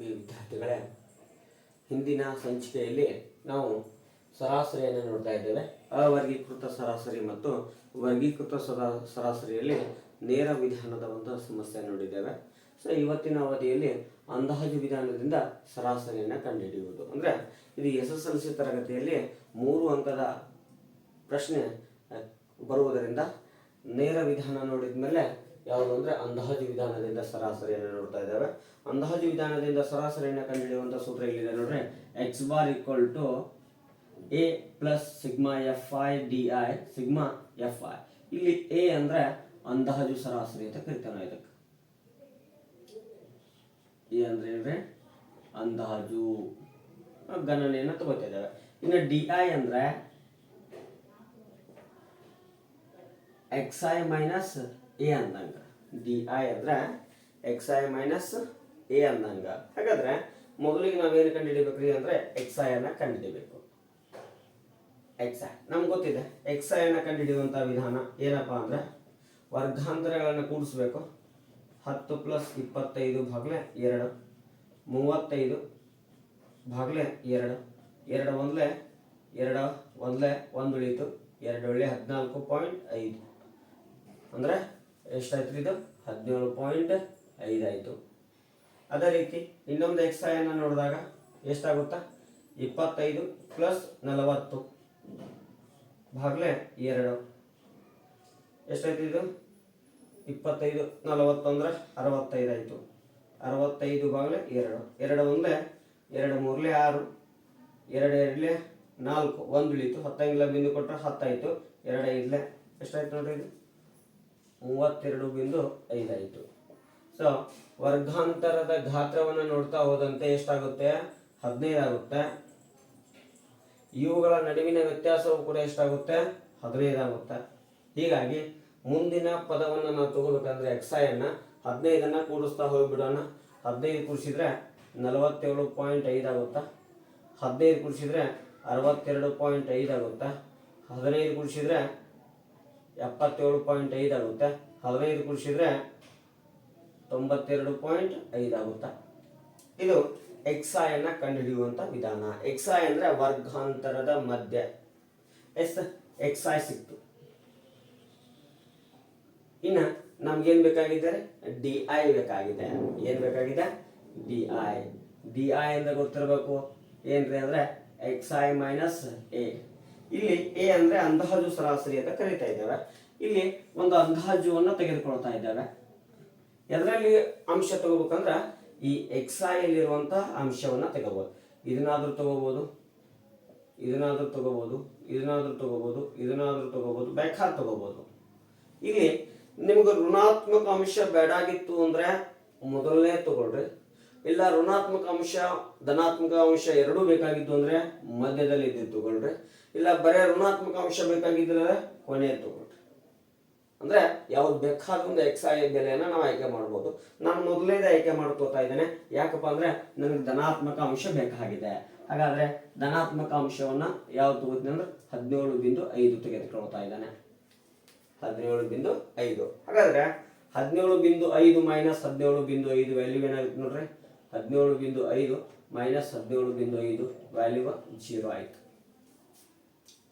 ಆತ್ಮೀಯ ವಿದ್ಯಾರ್ಥಿಗಳೇ, ಹಿಂದಿನ ಸಂಚಿಕೆಯಲ್ಲಿ ನಾವು ಸರಾಸರಿಯನ್ನು ನೋಡ್ತಾ ಇದ್ದೇವೆ. ಅವರ್ಗೀಕೃತ ಸರಾಸರಿ ಮತ್ತು ವರ್ಗೀಕೃತ ಸರಾ ಸರಾಸರಿಯಲ್ಲಿ ನೇರ ವಿಧಾನದ ಒಂದು ಸಮಸ್ಯೆ ನೋಡಿದ್ದೇವೆ. ಸೊ ಇವತ್ತಿನ ಅವಧಿಯಲ್ಲಿ ಅಂದಾಜು ವಿಧಾನದಿಂದ ಸರಾಸರಿಯನ್ನು ಕಂಡುಹಿಡಿಯುವುದು. ಅಂದರೆ, ಇದು ಎಸ್ ಎಸ್ ಎಲ್ ಸಿ ತರಗತಿಯಲ್ಲಿ ಮೂರು ಅಂಕದ ಪ್ರಶ್ನೆ ಬರುವುದರಿಂದ ನೇರ ವಿಧಾನ ನೋಡಿದ ಮೇಲೆ ಯಾವುದು ಅಂದರೆ ಅಂದಾಜು ವಿಧಾನದಿಂದ ಸರಾಸರಿಯನ್ನು ನೋಡ್ತಾ ಇದ್ದೇವೆ. ಅಂದಾಜು ವಿಧಾನದಿಂದ ಸರಾಸರಿಯನ್ನು ಕಂಡುಹಿಡಿಯುವಂಥ ಸೂತ್ರ ಇಲ್ಲಿದೆ ನೋಡ್ರಿ X bar equal to A plus sigma F I D I sigma F I ಇಲ್ಲಿ ಎ ಅಂದರೆ ಅಂದಾಜು ಸರಾಸರಿ ಅಂತ ಕರಿತಾನ ಇದಕ್ಕೆ. ಎ ಅಂದಾಜು ಗಣನೆಯನ್ನು ತಗೋತಾ ಇದ್ದೇವೆ. ಇನ್ನು ಡಿ ಐ ಅಂದ್ರೆ ಎಕ್ಸ್ ಐ ಮೈನಸ್ ಎ ಅಂದಂಗ. ಡಿ ಐ ಅಂದ್ರೆ ಎಕ್ಸ್ ಐ ಮೈನಸ್ ಎ ಅಂದಂಗ. ಹಾಗಾದ್ರೆ ಮೊದಲಿಗೆ ನಾವೇನು ಕಂಡುಹಿಡಿಬೇಕ್ರಿ ಅಂದ್ರೆ ಎಕ್ಸ್ ಐ ಅನ್ನ ಕಂಡುಹಿಡಿಬೇಕು. X I. ನಮ್ಗೆ ಗೊತ್ತಿದೆ. ಎಕ್ಸ್ ಐ ಅನ್ನ ಕಂಡುಹಿಡಿಯುವಂಥ ವಿಧಾನ ಏನಪ್ಪಾ ಅಂದ್ರೆ ವರ್ಗಾಂತರಗಳನ್ನು ಕೂಡಿಸ್ಬೇಕು. ಹತ್ತು ಪ್ಲಸ್ ಇಪ್ಪತ್ತೈದು ಭಾಗಲೆ ಎರಡು. ಮೂವತ್ತೈದು ಭಾಗಲೆ ಎರಡು. ಎರಡು ಒಂದ್ಲೆ ಎರಡು, ಒಂದ್ಲೆ ಒಂದು ಉಳೀತು ಎರಡು ಒಳ್ಳೆ ಹದಿನಾಲ್ಕು ಪಾಯಿಂಟ್ ಐದು. ಅಂದರೆ ಎಷ್ಟಾಯ್ತು ಇದು? ಹದಿನೇಳು ಪಾಯಿಂಟ್ ಐದಾಯಿತು ಅದೇ ರೀತಿ ಇನ್ನೊಂದು ಎಕ್ಸ್ ಐನ ನೋಡಿದಾಗ ಎಷ್ಟಾಗುತ್ತಾ? ಇಪ್ಪತ್ತೈದು ಪ್ಲಸ್ ನಲವತ್ತು. ಭಾಗಲೆ ಎರಡು. ಎಷ್ಟಾಯ್ತು ಇದು? ಇಪ್ಪತ್ತೈದು ನಲವತ್ತು ಅಂದ್ರೆ ಅರವತ್ತೈದು ಆಯಿತು. ಅರವತ್ತೈದು ಭಾಗಲೆ ಎರಡು. ಎರಡು ಒಂದೇ, ಎರಡು ಮೂರಲೆ ಆರು. ಎರಡು ಎರಡಲೇ ನಾಲ್ಕು. ಒಂದು ಉಳೀತು ಹತ್ತಂಗಿಲ್ಲ ಬಿಂದು ಕೊಟ್ಟರೆ ಹತ್ತಾಯಿತು. ಎರಡು ಐದಲೆ. ಎಷ್ಟಾಯ್ತು ನೋಡ್ರಿ ಇದು? ಮೂವತ್ತೆರಡು ಬಿಂದು ಐದಾಯಿತು. ಸೊ ವರ್ಗಾಂತರದ ಗಾತ್ರವನ್ನು ನೋಡ್ತಾ ಹೋದಂತೆ ಎಷ್ಟಾಗುತ್ತೆ? ಹದಿನೈದಾಗುತ್ತೆ. ಇವುಗಳ ನಡುವಿನ ವ್ಯತ್ಯಾಸವು ಕೂಡ ಎಷ್ಟಾಗುತ್ತೆ? ಹದಿನೈದಾಗುತ್ತೆ. ಹೀಗಾಗಿ ಮುಂದಿನ ಪದವನ್ನು ನಾವು ತಗೋಬೇಕಂದ್ರೆ ಎಕ್ಸೈನ್ನ ಹದಿನೈದನ್ನ ಕೂಡಿಸ್ತಾ ಹೋಗ್ಬಿಡೋಣ. ಹದಿನೈದು ಕೂಡಿಸಿದ್ರೆ ನಲವತ್ತೇಳು ಪಾಯಿಂಟ್ ಐದು ಆಗುತ್ತಾ ಹದಿನೈದು ಕೂಡಿಸಿದ್ರೆ ಅರವತ್ತೆರಡು ಪಾಯಿಂಟ್ ಐದು ಆಗುತ್ತಾ ಹದಿನೈದು ಕೂಡಿಸಿದ್ರೆ ಎಪ್ಪತ್ತೇಳು ಪಾಯಿಂಟ್ ಐದು ಆಗುತ್ತೆ. ಹದಿನೈದು ಕೂಡಿಸಿದ್ರೆ ತೊಂಬತ್ತೆರಡು ಪಾಯಿಂಟ್ ಐದು ಆಗುತ್ತೆ? ಇದು ಎಕ್ಸಾಯನ್ನ ಕಂಡುಹಿಡಿಯುವಂಥ ವಿಧಾನ. ಎಕ್ಸಾಯ್ ಅಂದರೆ ವರ್ಗಾಂತರದ ಮಧ್ಯ. ಎಸ್? ಎಕ್ಸಾಯ್ ಸಿಕ್ತು. ಇನ್ನು ನಮ್ಗೇನು ಬೇಕಾಗಿದೆ ಡಿ ಐ ಬೇಕಾಗಿದೆ. ಏನು ಬೇಕಾಗಿದೆ? D I. ಡಿ ಐ ಅಂತ ಗೊತ್ತಿರಬೇಕು. ಏನ್ರಿ ಅಂದರೆ ಎಕ್ಸ್ ಐ ಮೈನಸ್ ಎ. ಇಲ್ಲಿ ಎ ಅಂದ್ರೆ ಅಂದಾಜು ಸರಾಸರಿ ಅಂತ ಕರೀತಾ ಇದ್ದಾರೆ ಇಲ್ಲಿ ಒಂದು ಅಂದಾಜುವನ್ನು ತೆಗೆದುಕೊಳ್ತಾ ಇದ್ದಾರೆ ಎದರಲ್ಲಿ ಅಂಶ ತಗೋಬೇಕಂದ್ರೆ ಈ ಎಕ್ಸ್ ಇರುವಂತಹ ಅಂಶವನ್ನು ತಗೋಬೋದು. ಇದನ್ನಾದ್ರೂ ತಗೋಬಹುದು ಇದನ್ನಾದ್ರೂ ತಗೋಬಹುದು ಇದನ್ನಾದ್ರೂ ತಗೋಬಹುದು ಇದನ್ನಾದ್ರೂ ತಗೋಬಹುದು ಬೇಕಾದ್ರೆ ತಗೋಬಹುದು ಇಲ್ಲಿ ನಿಮ್ಗೆ ಋಣಾತ್ಮಕ ಅಂಶ ಬೇಡಾಗಿತ್ತು ಅಂದ್ರೆ ಮೊದಲನೇ ತಗೊಳ್ರಿ. ಇಲ್ಲ ಋಣಾತ್ಮಕ ಅಂಶ, ಧನಾತ್ಮಕ ಅಂಶ ಎರಡೂ ಬೇಕಾಗಿತ್ತು ಅಂದ್ರೆ ಮಧ್ಯದಲ್ಲಿ ಇದ್ದು ತಗೊಳ್ರಿ. ಇಲ್ಲ, ಬರೇ ಋಣಾತ್ಮಕ ಅಂಶ ಬೇಕಾಗಿದ್ರೆ ಕೊನೆ ತಗೊಳ್ರಿ. ಅಂದ್ರೆ ಯಾವ್ದು ಬೇಕಾದ ಒಂದು ಎಕ್ಸ್ ಬೆಲೆಯನ್ನ ನಾವು ಆಯ್ಕೆ ಮಾಡ್ಬೋದು. ನಾನು ಮೊದಲೇದೇ ಆಯ್ಕೆ ಮಾಡ್ಕೋತಾ ಇದ್ದೇನೆ. ಯಾಕಪ್ಪ ಅಂದ್ರೆ ನನಗೆ ಧನಾತ್ಮಕ ಅಂಶ ಬೇಕಾಗಿದೆ. ಹಾಗಾದ್ರೆ ಧನಾತ್ಮಕ ಅಂಶವನ್ನ ಯಾವ್ದು ತಗೋತೀನಿ ಅಂದ್ರೆ ಹದಿನೇಳು ಬಿಂದು ಐದು ತೆಗೆದುಕೊಳ್ತಾ ಇದ್ದಾನೆ. ಹದಿನೇಳು ಬಿಂದು ಐದು. ಹಾಗಾದ್ರೆ ಹದಿನೇಳು ಬಿಂದು ಐದು ಮೈನಸ್ ಹದಿನೇಳು ಬಿಂದು ಐದು ವ್ಯಾಲ್ಯೂ ಏನಾಗುತ್ತೆ ನೋಡ್ರಿ? ಹದಿನೇಳು ಬಿಂದು ಐದು ಮೈನಸ್ ಹದಿನೇಳು ಬಿಂದು ಐದು ವ್ಯಾಲ್ಯೂ ಜೀರೋ ಆಯ್ತು.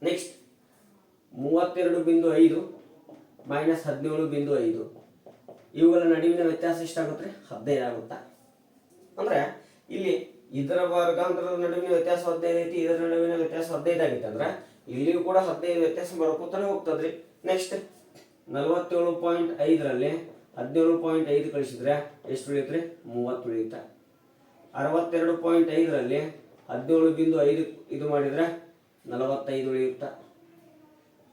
ನೆಕ್ಸ್ಟ್ ಮೂವತ್ತೆರಡು ಬಿಂದು ಐದು ಮೈನಸ್ ಹದಿನೇಳು ಬಿಂದು ಐದು. ಇವುಗಳ ನಡುವಿನ ವ್ಯತ್ಯಾಸ ಎಷ್ಟಾಗುತ್ತೆ? ಹದಿನೈದು ಆಗುತ್ತಾ? ಅಂದ್ರೆ ಇಲ್ಲಿ ಇದರ ವರ್ಗಾಂತರದ ನಡುವಿನ ವ್ಯತ್ಯಾಸ ಹದಿನೈದು ಐತಿ, ಇದರ ನಡುವಿನ ವ್ಯತ್ಯಾಸ ಹದಿನೈದು ಆಗಿತ್ತು ಅಂದ್ರೆ ಇಲ್ಲಿಯೂ ಕೂಡ ಹದಿನೈದು ವ್ಯತ್ಯಾಸ ಬರ್ಕೋತಾನೆ ಹೋಗ್ತದ್ರಿ. ನೆಕ್ಸ್ಟ್ ನಲವತ್ತೇಳು ಪಾಯಿಂಟ್ ಐದರಲ್ಲಿ ಹದಿನೇಳು ಪಾಯಿಂಟ್ ಐದು ಕಳಿಸಿದ್ರೆ ಎಷ್ಟು ಉಳಿಯುತ್ತೆ ಮೂವತ್ತು ಉಳಿಯುತ್ತೆ? ಅರವತ್ತೆರಡು ಪಾಯಿಂಟ್ ಐದರಲ್ಲಿ ಹದಿನೇಳು ಬಿಂದು ಐದು ಇದು ಮಾಡಿದ್ರೆ ನಲವತ್ತೈದು ಉಳಿಯುತ್ತೆ?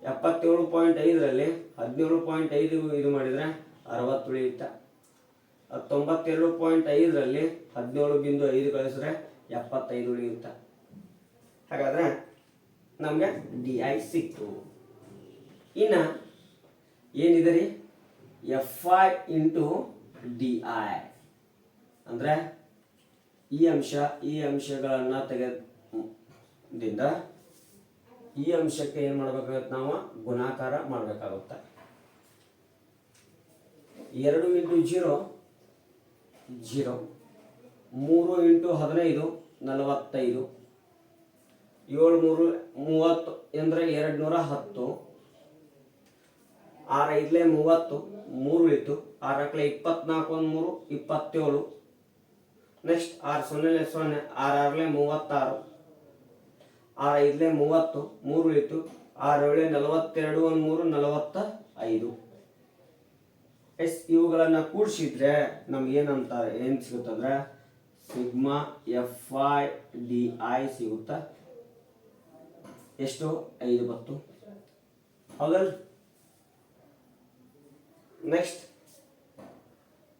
ಎಪ್ಪತ್ತೇಳು ಪಾಯಿಂಟ್ ಐದರಲ್ಲಿ ಹದಿನೇಳು ಪಾಯಿಂಟ್ ಐದು ಇದು ಮಾಡಿದರೆ ಅರವತ್ತು ಉಳಿಯುತ್ತೆ? ಹತ್ತೊಂಬತ್ತೆರಡು ಪಾಯಿಂಟ್ ಐದರಲ್ಲಿ ಹದಿನೇಳು ಬಿಂದು ಐದು ಕಳಿಸಿದ್ರೆ ಎಪ್ಪತ್ತೈದು ಉಳಿಯುತ್ತೆ? ಹಾಗಾದರೆ ನಮಗೆ ಡಿ ಐ ಸಿಕ್ತು. ಇನ್ನು ಏನಿದೆ ರೀ? F I into D I ಅಂದರೆ ಈ ಅಂಶ, ಈ ಅಂಶಗಳನ್ನು ತೆಗೆದಿಂದ ಈ ಅಂಶಕ್ಕೆ ಏನು ಮಾಡ್ಬೇಕಾಗತ್ತೆ ನಾವು ಗುಣಾಕಾರ ಮಾಡಬೇಕಾಗುತ್ತೆ. ಎರಡು ಇಂಟು ಜೀರೋ ಜೀರೋ. ಮೂರು ಇಂಟು ಹದಿನೈದು, ನಲವತ್ತೈದು. ಏಳು, ಮೂರು, ಮೂವತ್ತು ಅಂದರೆ ಎರಡು ನೂರ ಹತ್ತು. ಆರು ಮೂವತ್ತು, ಮೂರು ಇತ್ತು. ಆರು ಹಾಕ್ಲೆ ಇಪ್ಪತ್ನಾಲ್ಕು ಒಂದು ಮೂರು, ಇಪ್ಪತ್ತೇಳು. ನೆಕ್ಸ್ಟ್ ಆರು ಸೊನ್ನೆಲೆ ಸೊನ್ನೆ, ಆರು ಆರಲೆ ಮೂವತ್ತಾರು. ಆರು ಐದಲೇ ಮೂವತ್ತು, ಮೂರು ಇತ್ತು. ಆರು ಏಳೆ, ನಲವತ್ತೆರಡು, ಒಂದು ಮೂರು, ನಲವತ್ತ ಐದು. ಎಸ್, ಇವುಗಳನ್ನು ಕೂಡಿಸಿದ್ರೆ ನಮ್ಗೆ ಏನು ಸಿಗುತ್ತಂದ್ರೆ sigma F I D I ಸಿಗುತ್ತಾ? ಎಷ್ಟು? ಐದು ಬತ್ತು. ಹೌದಲ್? ನೆಕ್ಸ್ಟ್.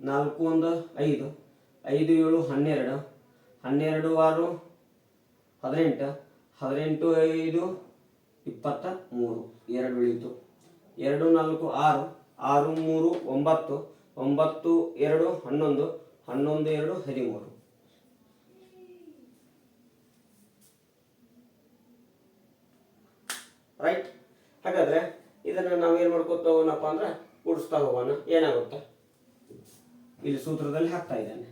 ನಾಲ್ಕು, ಒಂದು, ಐದು. ಐದು, ಏಳು, ಹನ್ನೆರಡು. ಹನ್ನೆರಡು, ಆರು, ಹದಿನೆಂಟು. ಹದಿನೆಂಟು, ಐದು, ಇಪ್ಪತ್ತ ಮೂರು, ಎರಡು ಉಳಿತು ಎರಡು, ನಾಲ್ಕು, ಆರು ಆರು, ಮೂರು, ಒಂಬತ್ತು ಒಂಬತ್ತು, ಎರಡು, ಹನ್ನೊಂದು ಹನ್ನೊಂದು, ಎರಡು, ಹದಿಮೂರು. ರೈಟ್ ಹಾಗಾದ್ರೆ ಇದನ್ನು ನಾವೇನು ಮಾಡ್ಕೊತ ಹೋಗೋಣಪ್ಪ ಅಂದ್ರೆ ಕೂಡಿಸ್ತಾ ಹೋಗೋಣ. ಏನಾಗುತ್ತೆ? ಇಲ್ಲಿ ಸೂತ್ರದಲ್ಲಿ ಹಾಕ್ತಾ ಇದ್ದಾನೆ.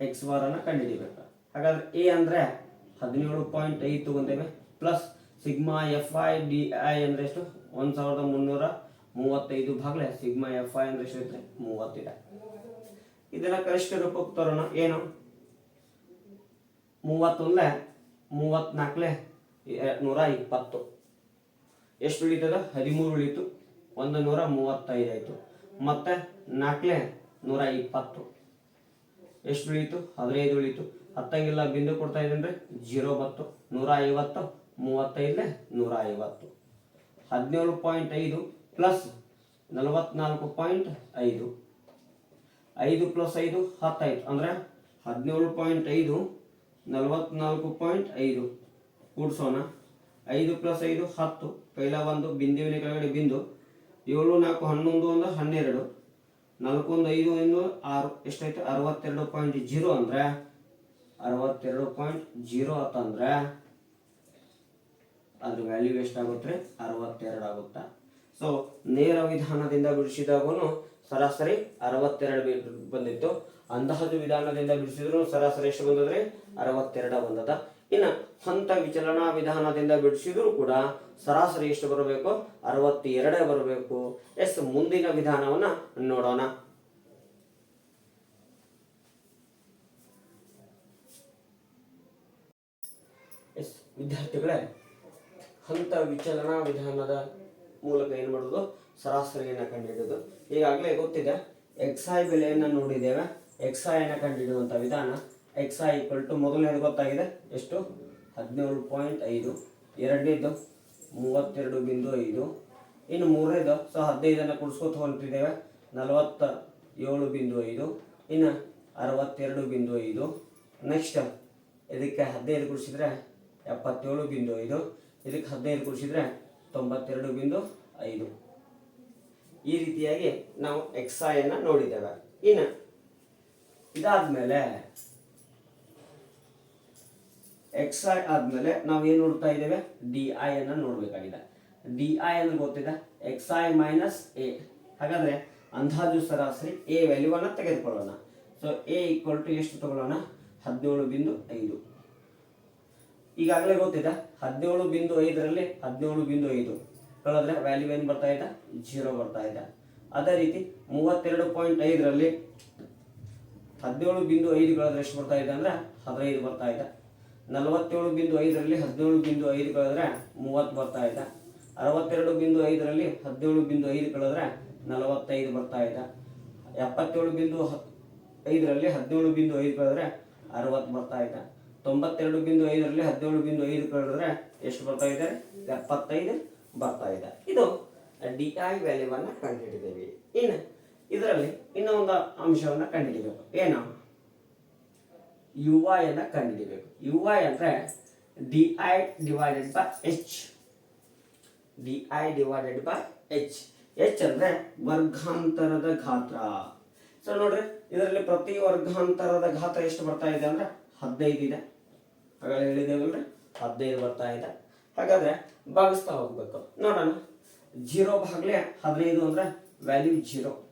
ಎಕ್ಸ್ ಬಾರನ್ನು ಕಂಡುಹಿಡಿಬೇಕು. ಹಾಗಾದ್ರೆ ಎ ಅಂದರೆ ಹದಿನೇಳು ಪಾಯಿಂಟ್ ಐದು ತಗೊಂತೇವೆ. Plus sigma F I D I ಅಂದ್ರೆ ಎಷ್ಟು? ಒಂದು ಸಾವಿರದ ಮುನ್ನೂರ ಮೂವತ್ತೈದು ಭಾಗಲೆ ಸಿಗ್ಮಾ ಎಫ್ ಐ ಅಂದ್ರೆ ಎಷ್ಟು ಐತೆ ಮೂವತ್ತಿದೆ. ಇದನ್ನ ಕನಿಷ್ಠ ರೂಪಕ್ಕೆ ತರೋಣ. ಏನು? ಮೂವತ್ತೊಂದೇ ಮೂವತ್ನಾಲ್ಕಲೆ ನೂರ ಇಪ್ಪತ್ತು. ಎಷ್ಟು ಉಳಿತದ? ಹದಿಮೂರು ಉಳಿತು. ಒಂದು ನೂರ ಮೂವತ್ತೈದು ಆಯಿತು. ಮತ್ತೆ ನಾಲ್ಕಲೆ ನೂರ ಇಪ್ಪತ್ತು. ಎಷ್ಟು ಉಳಿತು? ಹದಿನೈದು ಉಳಿತು. ಹತ್ತಂಗಿಲ್ಲ ಬಿಂದು ಕೊಡ್ತಾ ಇದ್ದೇನೆ ಜೀರೋ ಬತ್ತು, ನೂರ ಐವತ್ತು ಮೂವತ್ತೈದಲೆ ನೂರ ಐವತ್ತು. ಹದಿನೇಳು ಪಾಯಿಂಟ್ ಐದು ಪ್ಲಸ್ ನಲವತ್ನಾಲ್ಕು ಪಾಯಿಂಟ್ ಐದು. ಐದು ಪ್ಲಸ್ ಐದು ಹತ್ತಾಯ್ತು ಅಂದರೆ ಹದಿನೇಳು ಪಾಯಿಂಟ್ ಐದು, ನಲವತ್ನಾಲ್ಕು ಪಾಯಿಂಟ್ ಐದು. ಕೂಡಿಸೋಣ. ಐದು ಪ್ಲಸ್ ಐದು, ಹತ್ತು. ಕೈಲ ಒಂದು, ಬಿಂದುವಿನ ಕೆಳಗಡೆ ಬಿಂದು. ಏಳು, ನಾಲ್ಕು, ಹನ್ನೊಂದು ಒಂದು, ಹನ್ನೆರಡು. ನಾಲ್ಕೊಂದು ಐದು ಒಂದು ಆರು. ಎಷ್ಟಾಯ್ತು? ಅರವತ್ತೆರಡು ಪಾಯಿಂಟ್ ಜೀರೋ ಅಂದರೆ ಅರವತ್ತೆರಡು ಪಾಯಿಂಟ್ ಜೀರೋ ಅಂತಂದ್ರೆ ಅದ್ರ ವ್ಯಾಲ್ಯೂ ಎಷ್ಟಾಗುತ್ತೆ ಅರವತ್ತೆರಡು ಆಗುತ್ತಾ? ಸೊ ನೇರ ವಿಧಾನದಿಂದ ಬಿಡಿಸಿದಾಗೂ ಸರಾಸರಿ ಅರವತ್ತೆರಡು ಬಂದಿತ್ತು. ಅಂದಾಜು ವಿಧಾನದಿಂದ ಬಿಡಿಸಿದ್ರು ಸರಾಸರಿ ಎಷ್ಟು ಬಂದದ್ರಿ? ಅರವತ್ತೆರಡ ಬಂದದ. ಇನ್ನು ಹಂತ ವಿಚಲನಾ ವಿಧಾನದಿಂದ ಬಿಡಿಸಿದ್ರು ಕೂಡ ಸರಾಸರಿ ಎಷ್ಟು ಬರಬೇಕು? ಅರವತ್ತೆರಡೇ ಬರಬೇಕು. ಎಸ್, ಮುಂದಿನ ವಿಧಾನವನ್ನ ನೋಡೋಣ ಎಸ್ ವಿದ್ಯಾರ್ಥಿಗಳೇ, ಹಂತ ವಿಚಲನಾ ವಿಧಾನದ ಮೂಲಕ ಏನು ಮಾಡೋದು? ಸರಾಸರಿಯನ್ನು ಕಂಡುಹಿಡಿಯೋದು ಈಗಾಗಲೇ ಗೊತ್ತಿದೆ ಎಕ್ಸ್ ಐ ಬೆಲೆಯನ್ನು ನೋಡಿದ್ದೇವೆ. ಎಕ್ಸ್ ಐನ ಕಂಡುಹಿಡಿಯುವಂಥ ವಿಧಾನ ಎಕ್ಸ್ ಐ ಈಕ್ವಲ್ ಟು ಮೊದಲನೇದು ಗೊತ್ತಾಗಿದೆ. ಎಷ್ಟು? ಹದಿನೇಳು ಪಾಯಿಂಟ್ ಐದು. ಎರಡನೇದು ಮೂವತ್ತೆರಡು ಬಿಂದು ಐದು. ಇನ್ನು ಮೂರನೇದು ಸೊ ಹದಿನೈದನ್ನು ಕುಡಿಸ್ಕೊತ ಹೊಂಟಿದ್ದೇವೆ. ನಲವತ್ತ ಏಳು ಬಿಂದು ಐದು. ಇನ್ನು ಅರವತ್ತೆರಡು ಬಿಂದು ಐದು. ನೆಕ್ಸ್ಟ್ ಇದಕ್ಕೆ ಹದಿನೈದು ಕುಡಿಸಿದ್ರೆ ಎಪ್ಪತ್ತೇಳು ಬಿಂದು ಐದು, ಇದಕ್ಕೆ ಹದಿನೈದು ಕೂಡಿಸಿದ್ರೆ ತೊಂಬತ್ತೆರಡು ಬಿಂದು ಐದು. ಈ ರೀತಿಯಾಗಿ ನಾವು ಎಕ್ಸ್ ಅನ್ನು ನೋಡಿದ್ದೇವೆ. ಇನ್ನು ಇದಾದ್ಮೇಲೆ ಐ ಆದ್ಮೇಲೆ ನಾವು ಏನು ನೋಡ್ತಾ ಇದ್ದೇವೆ? ಡಿ ಐ ಅನ್ನು ನೋಡಬೇಕಾಗಿದೆ. ಡಿ ಐ ಅನ್ನು ಗೊತ್ತಿದೆ? ಎಕ್ಸ್ ಐ ಮೈನಸ್ ಎ ಹಾಗಾದರೆ ಅಂದಾಜು ಸರಾಸರಿ ಎ ವ್ಯಾಲ್ಯೂವನ್ನು ತೆಗೆದುಕೊಳ್ಳೋಣ. ಸೊ ಎ ಈಕ್ವಲ್ ಟು ಎಷ್ಟು ತಗೊಳ್ಳೋಣ? ಹದಿನೇಳು ಬಿಂದು ಐದು. ಈಗಾಗಲೇ ಗೊತ್ತಿದೆ. ಹದಿನೇಳು ಬಿಂದು ಐದರಲ್ಲಿ ಹದಿನೇಳು ಬಿಂದು ಐದು. ಹೇಳಿದ್ರೆ ವ್ಯಾಲ್ಯೂ ಏನು ಬರ್ತಾ ಇದೆ? ಜೀರೋ ಬರ್ತಾ ಇದೆ. ಅದೇ ರೀತಿ ಮೂವತ್ತೆರಡು ಪಾಯಿಂಟ್ ಐದರಲ್ಲಿ ಹದಿನೇಳು ಬಿಂದು ಐದು ಕಳೆದ್ರೆ ಎಷ್ಟು ಬರ್ತಾ ಇದೆ ಅಂದರೆ ಹದಿನೈದು ಬರ್ತಾ ಇದೆ. ನಲವತ್ತೇಳು ಬಿಂದು ಐದರಲ್ಲಿ ಹದಿನೇಳು ಬಿಂದು ಐದು ಕಳೆದ್ರೆ ಮೂವತ್ತು ಬರ್ತಾ ಇದೆ. ಅರವತ್ತೆರಡು ಬಿಂದು ಐದರಲ್ಲಿ ಹದಿನೇಳು ಬಿಂದು ಐದು ಕಳೆದ್ರೆ ನಲವತ್ತೈದು ಬರ್ತಾ ಇದೆ. ಎಪ್ಪತ್ತೇಳು ಬಿಂದು ಐದರಲ್ಲಿ ಹದಿನೇಳು ಬಿಂದು ಐದು ಕಳೆದ್ರೆ ಅರವತ್ತು ಬರ್ತಾ ಇದೆ. ತೊಂಬತ್ತೆರಡು ಬಿಂದು ಐದರಲ್ಲಿ ಹದಿನೇಳು ಬಿಂದು ಐದು ಕಳೆದ್ರೆ ಎಷ್ಟು ಬರ್ತಾ ಇದೆ? ಎಪ್ಪತ್ತೈದು ಬರ್ತಾ ಇದೆ. ಇದು ಡಿ ಐ ವ್ಯಾಲ್ಯೂವನ್ನು ಕಂಡುಹಿಡಿದೇವೆ ಇನ್ನು ಇದರಲ್ಲಿ ಇನ್ನೂ ಒಂದು ಅಂಶವನ್ನು ಕಂಡುಹಿಡಿಬೇಕು. ಏನು? ಯು ಐ ಅನ್ನ ಕಂಡುಹಿಡಿಬೇಕು. ಯು ಐ ಅಂದರೆ D I divided by H. D I divided by H. H ಅಂದರೆ ವರ್ಗಾಂತರದ ಗಾತ್ರ. ಸೊ ನೋಡ್ರಿ, ಇದರಲ್ಲಿ ಪ್ರತಿ ವರ್ಗಾಂತರದ ಗಾತ್ರ ಎಷ್ಟು ಬರ್ತಾ ಇದೆ ಅಂದರೆ ಹದಿನೈದು ಇದೆ. ಹಾಗಾದ್ರೆ ಹೇಳಿದೇವಲ್ರಿ ಹದಿನೈದು ಬರ್ತಾ ಇದೆ. ಹಾಗಾದ್ರೆ ಭಾಗಿಸ್ತಾ ಹೋಗ್ಬೇಕು. ನೋಡೋಣ. ಜೀರೋ ಭಾಗಲೆ ಹದಿನೈದು ಅಂದ್ರೆ ವ್ಯಾಲ್ಯೂ ಜೀರೋ.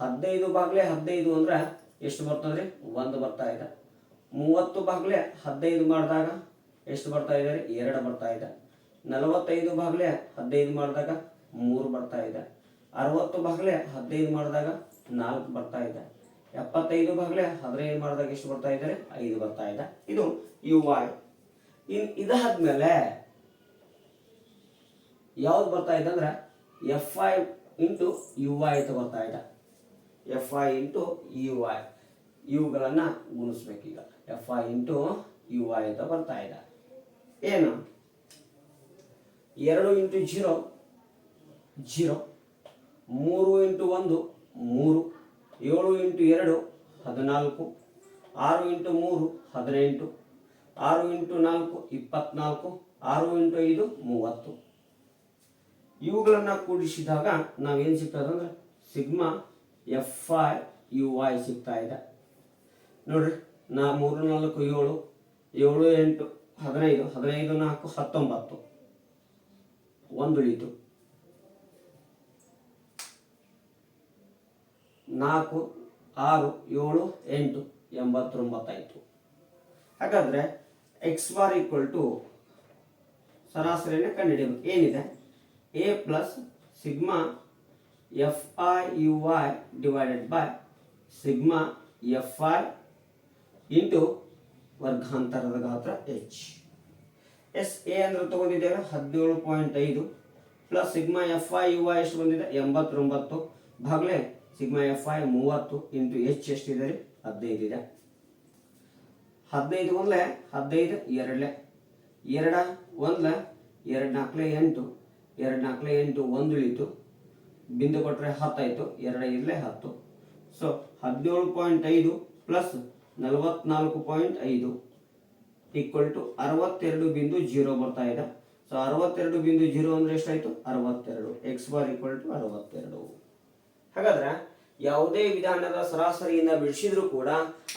ಹದಿನೈದು ಬಾಗ್ಲೆ ಹದಿನೈದು ಅಂದ್ರೆ ಎಷ್ಟು ಬರ್ತದ್ರಿ? ಒಂದು ಬರ್ತಾ ಇದೆ. ಮೂವತ್ತು ಬಾಗ್ಲೆ ಹದಿನೈದು ಮಾಡಿದಾಗ ಎಷ್ಟು ಬರ್ತಾ ಇದೆ ಎರಡು ಬರ್ತಾ ಇದೆ. ನಲವತ್ತೈದು ಬಾಗ್ಲೆ ಹದಿನೈದು ಮಾಡಿದಾಗ ಮೂರು ಬರ್ತಾ ಇದೆ. ಅರವತ್ತು ಬಾಗ್ಲೆ ಹದಿನೈದು ಮಾಡಿದಾಗ ನಾಲ್ಕು ಬರ್ತಾ ಇದೆ. ಎಪ್ಪತ್ತೈದು ಭಾಗಲೇ ಹದಿನೈದು ಮಾಡಿದಾಗ ಎಷ್ಟು ಬರ್ತಾ ಇದೆ? ರೀ ಐದು ಬರ್ತಾ ಇದೆ. ಇದು ಯು ಐ ಇನ್ ಇದಾದ್ಮೇಲೆ ಯಾವ್ದು ಬರ್ತಾ ಇದೆ ಅಂದ್ರೆ F I into U I ಅಂತ ಬರ್ತಾ ಇದೆ. F I into U I ಇವುಗಳನ್ನು ಗುಣಿಸ್ಬೇಕೀಗ. F I into U I ಅಂತ ಬರ್ತಾ ಇದೆ. ಏನು? ಎರಡು ಇಂಟು ಜೀರೋ ಜೀರೋ. ಮೂರು ಇಂಟು ಒಂದು, ಮೂರು. ಏಳು ಇಂಟು ಎರಡು, ಹದಿನಾಲ್ಕು. ಆರು ಇಂಟು ಮೂರು, ಹದಿನೆಂಟು. ಆರು ಇಂಟು ನಾಲ್ಕು, ಇಪ್ಪತ್ನಾಲ್ಕು. ಆರು ಇಂಟು ಐದು, ಮೂವತ್ತು. ಇವುಗಳನ್ನು ಕೂಡಿಸಿದಾಗ ನಾವೇನು ಸಿಗ್ತದೆ ಅಂದರೆ sigma F I U I ಸಿಗ್ತಾ ಇದೆ. ನೋಡ್ರಿ, ನಾ ಮೂರು, ನಾಲ್ಕು, ಏಳು. ಏಳು, ಎಂಟು, ಹದಿನೈದು. ಹದಿನೈದು, ನಾಲ್ಕು, ಹತ್ತೊಂಬತ್ತು. ಒಂದು ನಾಲ್ಕು, ಆರು, ಏಳು, ಎಂಟು ಎಂಬತ್ತೊಂಬತ್ತಾಯಿತು ಹಾಗಾದ್ರೆ ಎಕ್ಸ್ ಬಾರ್ ಈಕ್ವಲ್ ಟು ಸರಾಸರಿನ ಕಂಡುಹಿಡಿಯಬೇಕು. ಏನಿದೆ? A plus sigma F I U I divided by sigma F I into ವರ್ಗಾಂತರದ ಗಾತ್ರ ಎಚ್ ಎಸ್ ಎ ಅಂದ್ರೆ ತಗೊಂಡಿದ್ದೇವೆ ಹದಿನೇಳು ಪಾಯಿಂಟ್ ಐದು plus sigma F I U I ಎಷ್ಟು ಬಂದಿದೆ? ಎಂಬತ್ತೊಂಬತ್ತು. ಭಾಗಲೇ ಸಿಗ್ಮಾ ಎಫ್ ಐ ಮೂವತ್ತು ಇಂಟು ಎಚ್ ಎಷ್ಟಿದೆ ಹದಿನೈದು ಇದೆ. ಹದಿನೈದು ಒಂದ್ಲೆ, ಹದಿನೈದು ಎರಡ್ಲೆ. ಎರಡ ಒಂದ್ಲೆ, ಎರಡು ನಾಲ್ಕಲೆ ಎಂಟು. ಎರಡು ನಾಲ್ಕಲೆ ಎಂಟು ಒಂದು ಇಳಿತು ಬಿಂದು ಕೊಟ್ಟರೆ ಹತ್ತಾಯಿತು. ಎರಡು ಇರಲೆ ಹತ್ತು. ಸೊ ಹದಿನೇಳು ಪಾಯಿಂಟ್ ಐದು ಪ್ಲಸ್ ನಲವತ್ನಾಲ್ಕು ಪಾಯಿಂಟ್ ಐದು ಈಕ್ವಲ್ ಟು ಅರವತ್ತೆರಡು ಬಿಂದು ಜೀರೋ ಬರ್ತಾ ಇದೆ. ಸೊ ಅರವತ್ತೆರಡು ಬಿಂದು ಜೀರೋ ಅಂದರೆ ಎಷ್ಟಾಯಿತು? ಅರವತ್ತೆರಡು. ಎಕ್ಸ್ ಬಾರ್ ಈಕ್ವಲ್ ಟು ಅರವತ್ತೆರಡು. ಹಾಗಾದ್ರೆ ಯಾವುದೇ ವಿಧಾನದ ಸರಾಸರಿಯಿಂದ ಬಿಡಿಸಿದ್ರು ಕೂಡ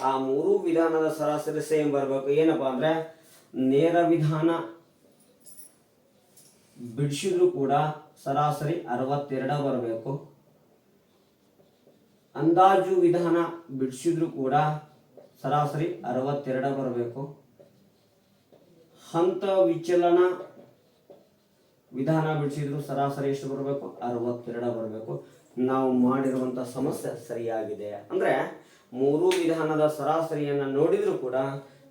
ಆ ಮೂರು ವಿಧಾನದ ಸರಾಸರಿ ಸೇಮ್ ಬರಬೇಕು. ಏನಪ್ಪಾ ಅಂದ್ರೆ ನೇರ ವಿಧಾನ ಬಿಡಿಸಿದ್ರು ಕೂಡ ಸರಾಸರಿ ಅರವತ್ತೆರಡ ಬರಬೇಕು. ಅಂದಾಜು ವಿಧಾನ ಬಿಡಿಸಿದ್ರು ಕೂಡ ಸರಾಸರಿ ಅರವತ್ತೆರಡ ಬರಬೇಕು. ಹಂತ ವಿಚಲನ ವಿಧಾನ ಬಿಡಿಸಿದ್ರು ಸರಾಸರಿ ಎಷ್ಟು ಬರಬೇಕು? ಅರವತ್ತೆರಡ ಬರಬೇಕು. ನಾವು ಮಾಡಿರುವಂತ ಸಮಸ್ಯೆ ಸರಿಯಾಗಿದೆ. ಅಂದ್ರೆ ಮೂರು ವಿಧಾನದ ಸರಾಸರಿಯನ್ನ ನೋಡಿದ್ರು ಕೂಡ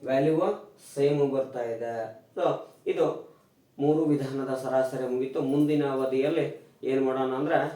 ವ್ಯಾಲ್ಯೂ ಸೇಮ್ ಬರ್ತಾ ಇದೆ. ಸೊ ಇದು ಮೂರು ವಿಧಾನದ ಸರಾಸರಿ ಮುಗೀತು. ಮುಂದಿನ ಅವಧಿಯಲ್ಲಿ ಏನು ಮಾಡೋಣ ಅಂದ್ರೆ